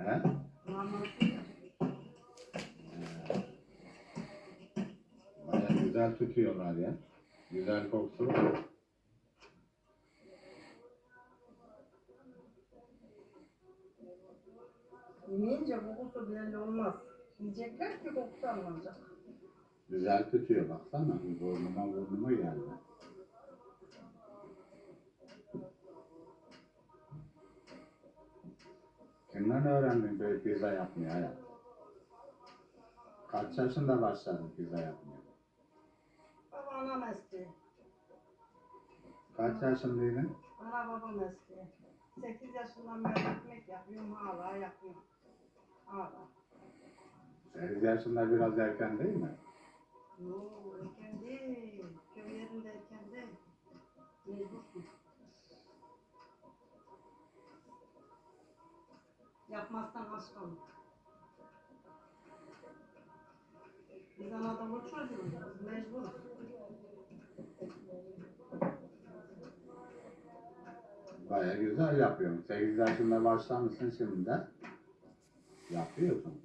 He? Ya. Baya güzel tutuyorlar ya. Güzel kokusu var. Yiyince kokusu belli olmaz. Yiyecekler ki kokusu alınacak. Güzel tutuyor baksana. Burnuma burnuma geldi. Kimden öğrendin böyle pizza yapmayı hayat? Kaç yaşında başladın pizza yapmaya? Baba ana mesleği. Kaç yaşındaydın? Ana baba mesleği. 8 yaşından beri ekmek yapıyorum hala yapıyorum. Hala. 8 yaşında biraz erken değil mi? Yoo erken değil. Köy yerinde erken değil. Mecbursun. Yapmazsan aç kalır. Biz Anadolu çocuğuyuz. Biz mecburuz. Baya güzel yapıyorsun. 8 yaşında başlamışsın şimdi de. Yapıyorsun.